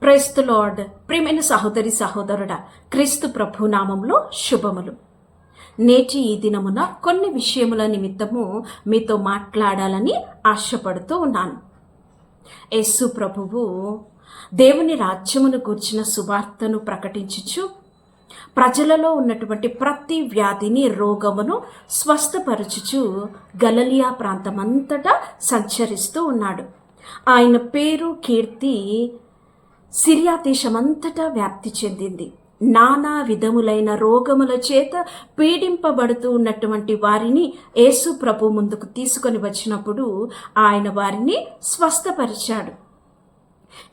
క్రైస్తు lord ప్రియమైన సహోదరి సహోదరుడ క్రీస్తు ప్రభు నామంలో శుభములు. నేటి ఈ దినమున కొన్ని విషయముల నిమిత్తము మీతో మాట్లాడాలని ఆశపడుతూ ఉన్నాను. యేసు ప్రభువు దేవుని రాజ్యమును గూర్చిన సువార్తను ప్రకటించుచు ప్రజలలో ఉన్నటువంటి ప్రతి వ్యాధిని రోగమును స్వస్థపరచుచు గలలియా ప్రాంతమంతటా సంచరిస్తూ ఉన్నాడు. ఆయన పేరు కీర్తి సిరియా దేశమంతటా వ్యాప్తి చెందింది. నానా విధములైన రోగముల చేత పీడింపబడుతూ ఉన్నటువంటి వారిని యేసు ప్రభు ముందుకు తీసుకొని వచ్చినప్పుడు ఆయన వారిని స్వస్థపరిచాడు.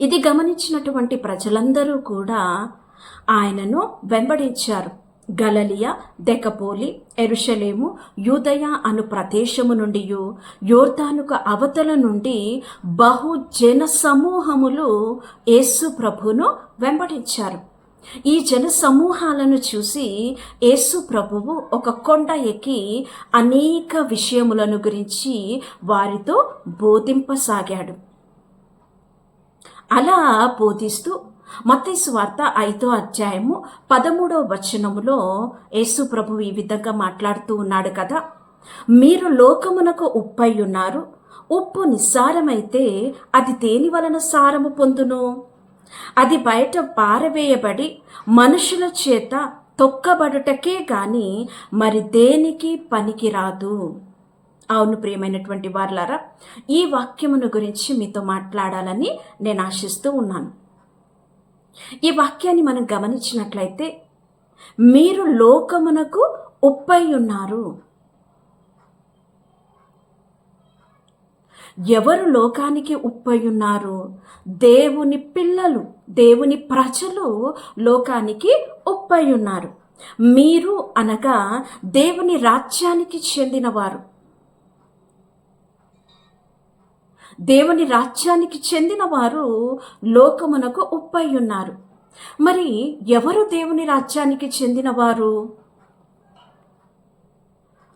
ఇది గమనించినటువంటి ప్రజలందరూ కూడా ఆయనను వెంబడించారు. గలలియా దెకపోలి ఎరుషలేము యూదయ అను ప్రదేశము నుండి యోర్దానుకు అవతల నుండి బహు జన సమూహములు యేసు ప్రభును వెంబడించారు. ఈ జన సమూహాలను చూసి యేసు ప్రభువు ఒక కొండ ఎక్కి అనేక విషయములను గురించి వారితో బోధింపసాగాడు. అలా బోధిస్తూ మత్తైసు వార్త ఐదో అధ్యాయము పదమూడవ వచనములో యేసు ప్రభు ఈ విధంగా మాట్లాడుతూ ఉన్నాడు కదా. మీరు లోకమునకు ఉప్పై ఉన్నారు. ఉప్పు నిస్సారమైతే అది దేని వలన సారము పొందును? అది బయట పారవేయబడి మనుషుల చేత తొక్కబడుటకే గాని మరి దేనికి పనికిరాదు. అవును ప్రియమైనటువంటి వార్లారా ఈ వాక్యమును గురించి మీతో మాట్లాడాలని నేను ఆశిస్తూ ఉన్నాను. ఈ వాక్యాన్ని మనం గమనించినట్లయితే మీరు లోకమునకు ఉప్పై ఉన్నారు. ఎవరు లోకానికి ఉప్పై ఉన్నారు? దేవుని పిల్లలు దేవుని ప్రజలు లోకానికి ఉప్పై ఉన్నారు. మీరు అనగా దేవుని రాజ్యానికి చెందినవారు. దేవుని రాజ్యానికి చెందిన వారు లోకమునకు ఉప్పై ఉన్నారు. మరి ఎవరు దేవుని రాజ్యానికి చెందినవారు?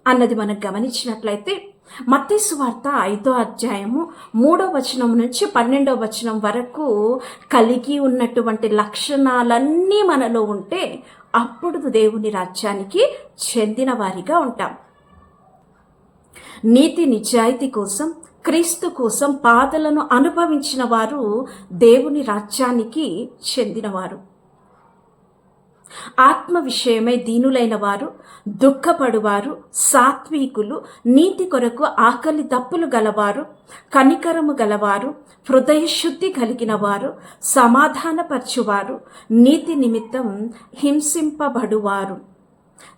అన్నది మనం గమనించినట్లయితే మత్తేసు వార్త ఐదో అధ్యాయము మూడో వచనం నుంచి పన్నెండో వచనం వరకు కలిగి ఉన్నటువంటి లక్షణాలన్నీ మనలో ఉంటే అప్పుడు దేవుని రాజ్యానికి చెందిన వారిగా ఉంటాం. నీతి నిజాయితీ కోసం క్రీస్తు కోసం బాధలను అనుభవించిన వారు దేవుని రాజ్యానికి చెందినవారు. ఆత్మ విషయమై దీనులైన వారు దుఃఖపడువారు సాత్వికులు నీతి కొరకు ఆకలి దప్పులు గలవారు కనికరము గలవారు హృదయశుద్ధి కలిగిన వారు సమాధానపరచువారు నీతి నిమిత్తం హింసింపబడువారు.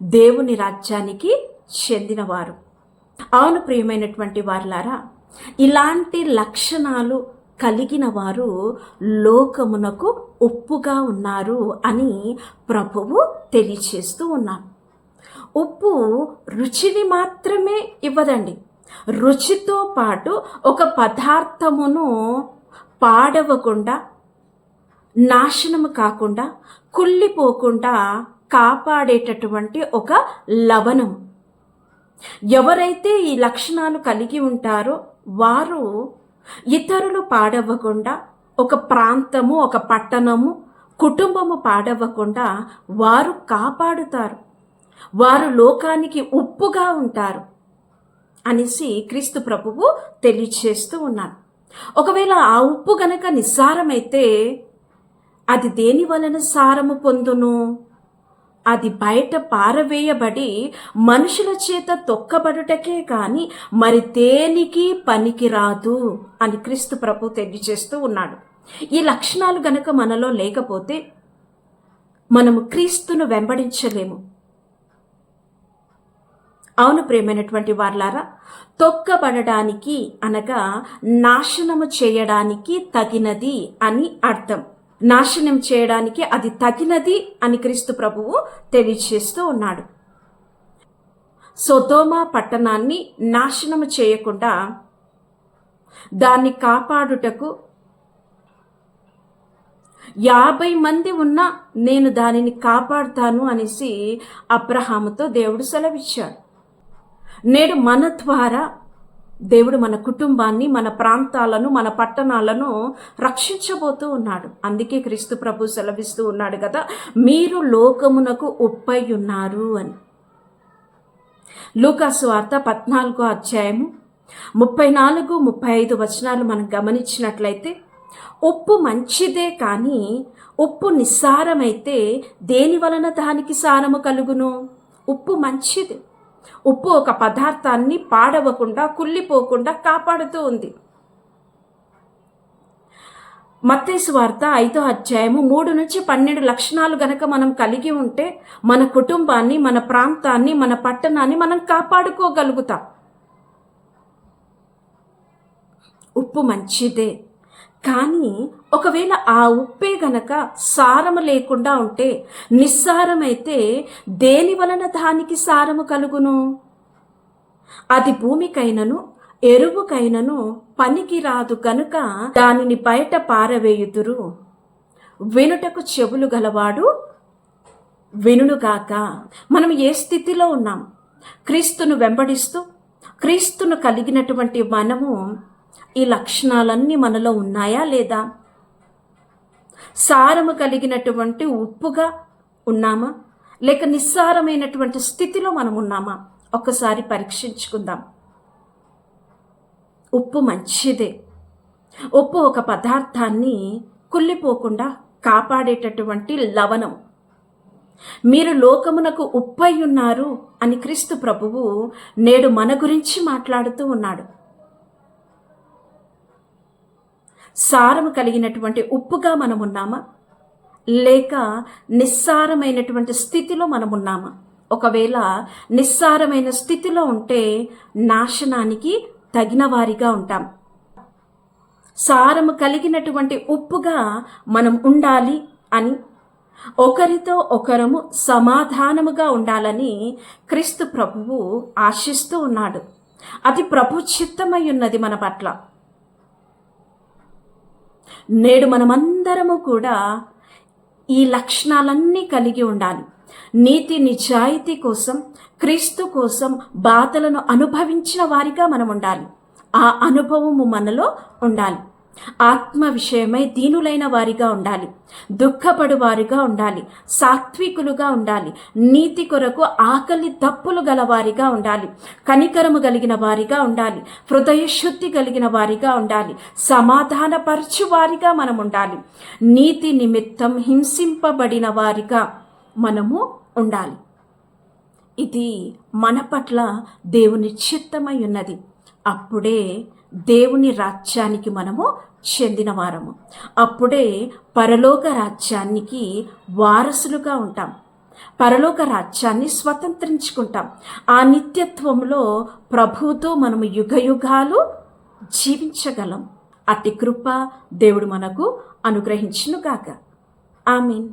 దేవుని రాజ్యానికి చెందినవారు. అవును ప్రియమైనటువంటి వారులారా ఇలాంటి లక్షణాలు కలిగిన వారు లోకమునకు ఉప్పుగా ఉన్నారు అని ప్రభువు తెలియచేస్తూ ఉన్నారు ఉప్పు రుచిని మాత్రమే ఇవ్వదండి. రుచితో పాటు ఒక పదార్థమును పాడవకుండా నాశనము కాకుండా కుళ్ళిపోకుండా కాపాడేటటువంటి ఒక లవణం ఎవరైతే ఈ లక్షణాలు కలిగి ఉంటారో వారు ఇతరులు పాడవ్వకుండా ఒక ప్రాంతము ఒక పట్టణము కుటుంబము పాడవ్వకుండా వారు కాపాడుతారు. వారు లోకానికి ఉప్పుగా ఉంటారు అనేసి క్రీస్తు ప్రభువు తెలియచేస్తూ ఉన్నారు. ఒకవేళ ఆ ఉప్పు గనక నిస్సారమైతే అది దేని వలన సారము పొందును? అది బయట పారవేయబడి మనుషుల చేత తొక్కబడుటకే కాని మరి దేనికి పనికిరాదు అని క్రీస్తు ప్రభు తెలియజేస్తూ ఉన్నాడు. ఈ లక్షణాలు గనక మనలో లేకపోతే మనము క్రీస్తును వెంబడించలేము. అవును ప్రేమైనటువంటి వార్లారా తొక్కబడడానికి అనగా నాశనము చేయడానికి తగినది అని అర్థం. నాశనం చేయడానికి అది తగినది అని క్రీస్తు ప్రభువు తెలియచేస్తూ ఉన్నాడు. సొతోమా పట్టణాన్ని నాశనము చేయకుండా దాన్ని కాపాడుటకు యాభై మంది ఉన్నా నేను దానిని కాపాడుతాను అనేసి అబ్రహాముతో దేవుడు సెలవిచ్చాడు. నేడు మన ద్వారా దేవుడు మన కుటుంబాన్ని మన ప్రాంతాలను మన పట్టణాలను రక్షించబోతూ ఉన్నాడు. అందుకే క్రీస్తు ప్రభు సెలవిస్తూ ఉన్నాడు కదా మీరు లోకమునకు ఉప్పై ఉన్నారు అని. లూకాసు వార్త పద్నాలుగో అధ్యాయము ముప్పై నాలుగు ముప్పై ఐదు వచనాలు మనం గమనించినట్లయితే ఉప్పు మంచిదే కానీ ఉప్పు నిస్సారమైతే దేని వలన దానికి సారము కలుగును? ఉప్పు మంచిది. ఉప్పు ఒక పదార్థాన్ని పాడవకుండా కుళ్ళిపోకుండా కాపాడుతూ ఉంది. మత్తేసు వార్త ఐదో అధ్యాయము మూడు నుంచి పన్నెండు లక్షణాలు గనక మనం కలిగి ఉంటే మన కుటుంబాన్ని మన ప్రాంతాన్ని మన పట్టణాన్ని మనం కాపాడుకోగలుగుతాం. ఉప్పు మంచిదే. కానీ ఒకవేళ ఆ ఉప్పే గనక సారము లేకుండా ఉంటే నిస్సారమైతే దేని వలన దానికి సారము కలుగును? అది భూమికైనను ఎరువుకైనను పనికి రాదు గనుక దానిని బయట పారవేయుదురు. వినుటకు చెవులు గలవాడు వినుగాక మనం ఏ స్థితిలో ఉన్నాం? క్రీస్తును వెంబడిస్తూ క్రీస్తును కలిగినటువంటి మనము ఈ లక్షణాలన్నీ మనలో ఉన్నాయా లేదా? సారము కలిగినటువంటి ఉప్పుగా ఉన్నామా? లేక నిస్సారమైనటువంటి స్థితిలో మనం ఉన్నామా? ఒక్కసారి పరీక్షించుకుందాం. ఉప్పు మంచిదే. ఉప్పు ఒక పదార్థాన్ని కుళ్ళిపోకుండా కాపాడేటటువంటి లవణం. మీరు లోకమునకు ఉప్పై ఉన్నారు అని క్రీస్తు ప్రభువు నేడు మన గురించి మాట్లాడుతూ ఉన్నాడు. సారము కలిగినటువంటి ఉప్పుగా మనం ఉన్నామా లేక నిస్సారమైనటువంటి స్థితిలో మనం ఉన్నామా ఒకవేళ నిస్సారమైన స్థితిలో ఉంటే నాశనానికి తగిన వారిగా ఉంటాం. సారము కలిగినటువంటి ఉప్పుగా మనం ఉండాలి అని ఒకరితో ఒకరము సమాధానముగా ఉండాలని క్రీస్తు ప్రభువు ఆశిస్తూ ఉన్నాడు. అది ప్రభు చిత్తమై ఉన్నది మన పట్ల. నేడు మనమందరము కూడా ఈ లక్షణాలన్నీ కలిగి ఉండాలి. నీతి నిజాయితీ కోసం క్రీస్తు కోసం బాధలను అనుభవించిన వారిగా మనం ఉండాలి. ఆ అనుభవము మనలో ఉండాలి. ఆత్మ విషయమై దీనులైన వారిగా ఉండాలి. దుఃఖపడు వారిగా ఉండాలి. సాత్వికులుగా ఉండాలి. నీతి కొరకు ఆకలి తప్పులు గలవారిగా ఉండాలి. కనికరము కలిగిన వారిగా ఉండాలి. హృదయశుద్ధి కలిగిన వారిగా ఉండాలి. సమాధానపరచు వారిగా మనం ఉండాలి నీతి నిమిత్తం హింసింపబడిన వారిగా మనము ఉండాలి. ఇది మన పట్ల దేవుని చిత్తమై ఉన్నది. అప్పుడే దేవుని రాజ్యానికి మనము చెందిన వారము. అప్పుడే పరలోక రాజ్యానికి వారసులుగా ఉంటాం. పరలోక రాజ్యాన్ని స్వతంత్రించుకుంటాం. ఆ నిత్యత్వంలో ప్రభువుతో మనము యుగయుగాలు జీవించగలం. అతి కృప దేవుడు మనకు అనుగ్రహించునుగాక. మీన్